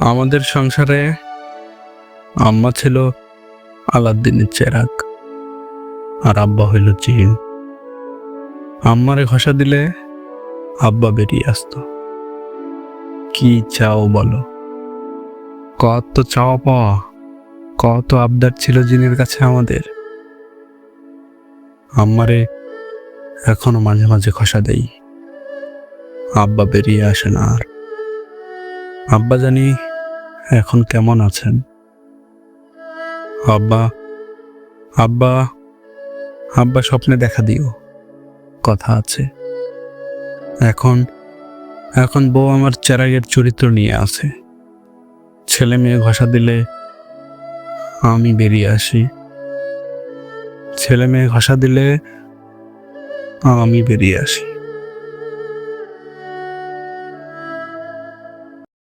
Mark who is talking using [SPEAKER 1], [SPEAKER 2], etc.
[SPEAKER 1] আমাদের সংসারে আম্মা ছিল আলাদ্দিনের চেরাক আর আব্বা হইল চিন আম্মারে ঘষা দিলে আব্বা বেরিয়ে আসতো। কি চাও বলো? কত চাওয়া পাওয়া, কত আবদার ছিল জিনের কাছে আমাদের। আম্মারে এখনও মাঝে মাঝে খসা দেই। আব্বা বেরিয়ে আসে না আর। আব্বা জানি এখন কেমন আছেন? আব্বা আব্বা আব্বা স্বপ্নে দেখা দিও। কথা আছে। এখন এখন বউ আমার চেরাগের চরিত্র নিয়ে আছে। ছেলে মেয়ে ঘষা দিলে আমি বেরিয়ে আসি। ছেলে মেয়ে ঘষা দিলে আমি বেরিয়ে আসি।